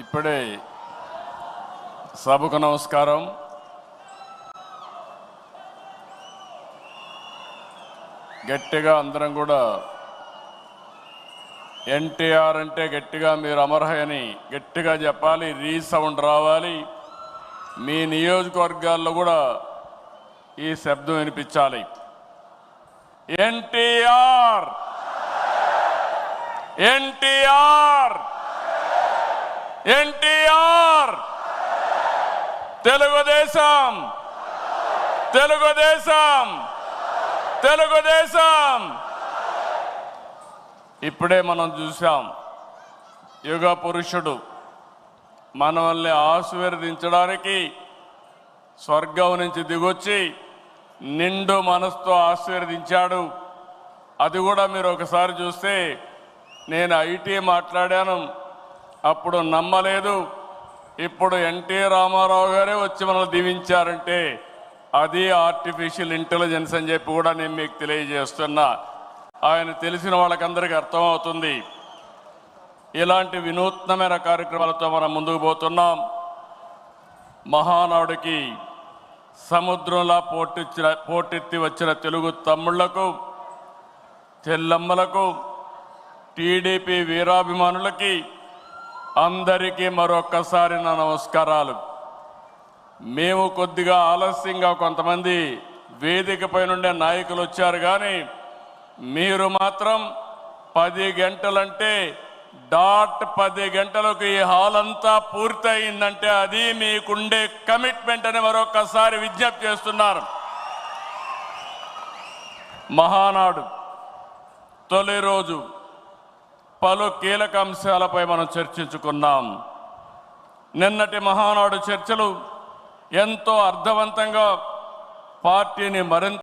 ఇప్పుడే సభకు నమస్కారం. గట్టిగా అందరం కూడా ఎన్టీఆర్ అంటే గట్టిగా మీరు అమర్హయని గట్టిగా చెప్పాలి రీసౌండ్ రావాలి. మీ నియోజకవర్గాల్లో కూడా ఈ శబ్దం వినిపించాలి. ఎన్టీఆర్! ఎన్టీఆర్! ఎన్టీఆర్. తెలుగుదేశం. తెలుగుదేశం. తెలుగుదేశం. ఇప్పుడే మనం చూసాం యుగ పురుషుడు మనల్ని ఆశీర్వదించడానికి స్వర్గం నుంచి దిగొచ్చి నిండు మనసుతో ఆశీర్వదించాడు. అది కూడా మీరు ఒకసారి చూస్తే నేను ఐటీ మాట్లాడాను. అప్పుడు నమ్మలేదు. ఇప్పుడు ఎన్టీ రామారావు గారే వచ్చి మనల్ని దీవించారంటే అది ఆర్టిఫిషియల్ ఇంటెలిజెన్స్ అని చెప్పి కూడా నేను మీకు తెలియజేస్తున్నా. ఆయన తెలిసిన వాళ్ళకందరికీ అర్థమవుతుంది. ఇలాంటి వినూత్నమైన కార్యక్రమాలతో మనం ముందుకు పోతున్నాం. మహానాడుకి సముద్రంలా పోటెచ్చిన పోటెత్తి వచ్చిన తెలుగు తమ్ముళ్ళకు చెల్లమ్మలకు టీడీపీ వీరాభిమానులకి అందరికీ మరొక్కసారి నా నమస్కారాలు. మేము కొద్దిగా ఆలస్యంగా కొంతమంది వేదికపై నుండే నాయకులు వచ్చారు కానీ మీరు మాత్రం పది గంటలంటే డాట్ పది గంటలకు ఈ హాల్ అంతా పూర్తయిందంటే అది మీకుండే కమిట్మెంట్ అని మరొకసారి విజ్ఞప్తి చేస్తున్నారు. మహానాడు తొలి రోజు పలు కీలక అంశాలపై మనం చర్చించుకున్నాం. నిన్నటి మహానాడు చర్చలు ఎంతో అర్థవంతంగా పార్టీని మరింత